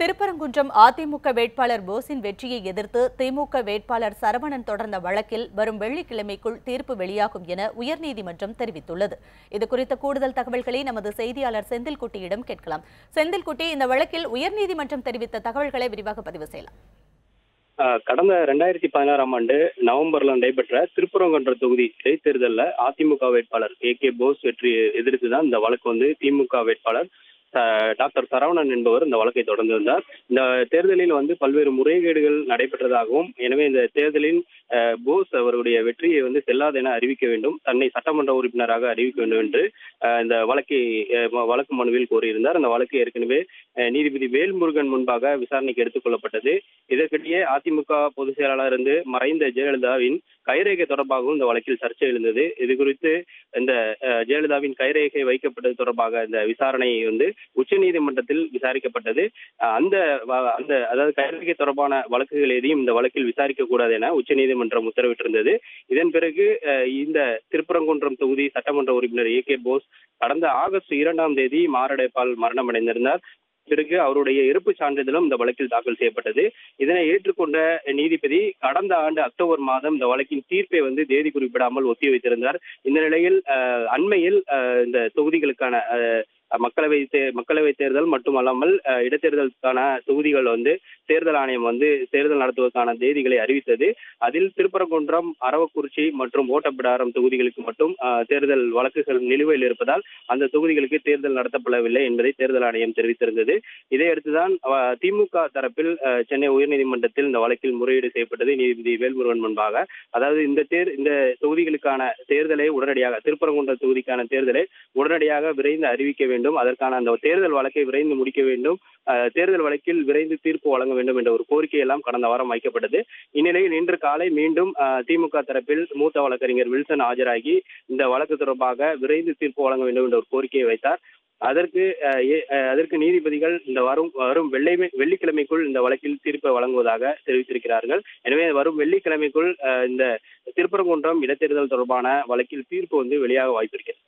திருப்பரங்குன்றம் அதிமுக வேட்பாளர் போஸின் வெற்றியை எதிர்த்து திமுக வேட்பாளர் சரவணன் தொடர்ந்த வழக்கில் வரும் வெள்ளிக்கிழமைக்குள் தீர்ப்பு வெளியாகும் என உயர்நீதிமன்றம் தெரிவித்துள்ளது. இதுகுறித்த கூடுதல் தகவல்களை நமது செய்தியாளர் செந்தில்குட்டியிடம் கேட்கலாம். செந்தில்குட்டி இந்த வழக்கில் உயர்நீதிமன்றம் தெரிவித்த தகவல்களை விரிவாக பதிவு செய்யலாம். ஆஹ் கடந்த ரெண்டாயிரத்தி பதினாறாம் ஆண்டு நவம்பர்ல நடைபெற்ற திருப்பரங்குன்ற தொகுதி இடைத்தேர்தலில் அதிமுக வேட்பாளர் ஏ கே போஸ் வெற்றியை எதிர்த்து தான் இந்த வழக்கு வந்து திமுக வேட்பாளர் டாக்டர் சரவணன் என்பவர் இந்த வழக்கை தொடர்ந்து வந்தார். இந்த தேர்தலில் வந்து பல்வேறு முறைகேடுகள் நடைபெற்றதாகவும் எனவே இந்த தேர்தலில் போஸ் அவருடைய வெற்றியை வந்து செல்லாது என அறிவிக்க வேண்டும் தன்னை சட்டமன்ற உறுப்பினராக அறிவிக்க வேண்டும் என்று இந்த வழக்கை வழக்கு மனுவில் கோரியிருந்தார். அந்த வழக்கு ஏற்கனவே நீதிபதி வேல்முருகன் முன்பாக விசாரணைக்கு எடுத்துக் கொள்ளப்பட்டது. இதற்கிடையே அதிமுக பொதுச் செயலாளர் இருந்து மறைந்த ஜெயலலிதாவின் கைரேகை தொடர்பாகவும் இந்த வழக்கில் சர்ச்சை எழுந்தது. இது குறித்து இந்த ஜெயலலிதாவின் கைரேகை வைக்கப்பட்டது தொடர்பாக இந்த விசாரணை வந்து உச்சநீதிமன்றத்தில் விசாரிக்கப்பட்டது. அஹ், அந்த வ- அந்த அதாவது கைரேகை தொடர்பான வழக்குகள் எதையும் இந்த வழக்கில் விசாரிக்க கூடாது என உச்சநீதிமன்றம் உத்தரவிட்டிருந்தது. இதன் பிறகு அஹ், இந்த திருப்பரங்குன்றம் தொகுதி சட்டமன்ற உறுப்பினர் ஏ கே போஸ் கடந்த ஆகஸ்ட் இரண்டாம் தேதி மாரடைப்பால் மரணமடைந்திருந்தார். பிறகு அவருடைய இறப்பு சான்றிதழும் இந்த வழக்கில் தாக்கல் செய்யப்பட்டது. இதனை ஏற்றுக்கொண்ட நீதிபதி கடந்த ஆண்டு அக்டோபர் மாதம் இந்த வழக்கின் தீர்ப்பை வந்து தேதி குறிப்பிடாமல் ஒத்தி வைத்திருந்தார் இந்த நிலையில் அண்மையில் இந்த தொகுதிகளுக்கான அஹ், மக்களவை தே மக்களவை தேர்தல் மட்டுமல்லாமல் இடைத்தேர்தலுக்கான தொகுதிகள் வந்து தேர்தல் ஆணையம் வந்து தேர்தல் நடத்துவதற்கான தேதிகளை அறிவித்தது. அதில் திருப்பரங்குன்றம் அரவக்குறிச்சி மற்றும் ஓட்டப்பிடாரம் தொகுதிகளுக்கு மட்டும் தேர்தல் வழக்குகள் நிலுவையில் இருப்பதால் அந்த தொகுதிகளுக்கு தேர்தல் நடத்தப்படவில்லை என்பதை தேர்தல் ஆணையம் தெரிவித்திருந்தது. இதையடுத்துதான் திமுக தரப்பில் சென்னை உயர்நீதிமன்றத்தில் இந்த வழக்கில் முறையீடு செய்யப்பட்டது நீதிபதி வேல்முருகன் முன்பாக. அதாவது இந்த தேர் இந்த தொகுதிகளுக்கான தேர்தலை உடனடியாக திருப்பரங்குன்றம் தொகுதிக்கான தேர்தலை உடனடியாக விரைந்து அறிவிக்க வேண்டும். அதற்கான அந்த தேர்தல் வழக்கை விரைந்து முடிக்க வேண்டும். தேர்தல் வழக்கில் விரைந்து தீர்ப்பு வழங்க வேண்டும் என்ற ஒரு கோரிக்கை எல்லாம் கடந்த வாரம் வைக்கப்பட்டது. இந்நிலையில் இன்று காலை மீண்டும் திமுக தரப்பில் மூத்த வழக்கறிஞர் வில்சன் ஆஜராகி இந்த வழக்கு தொடர்பாக விரைந்து தீர்ப்பு வழங்க வேண்டும் என்ற ஒரு கோரிக்கையை வைத்தார். அதற்கு ஏ- அதற்கு நீதிபதிகள் இந்த வரும் வரும் வெள்ளை வெள்ளிக்கிழமைக்குள் இந்த வழக்கில் தீர்ப்பை வழங்குவதாக தெரிவித்திருக்கிறார்கள். எனவே வரும் வெள்ளிக்கிழமைக்குள் இந்த திருப்பரங்குன்றம் இடைத்தேர்தல் தொடர்பான வழக்கில் தீர்ப்பு வந்து வெளியாக வாய்ப்பிருக்கிறது.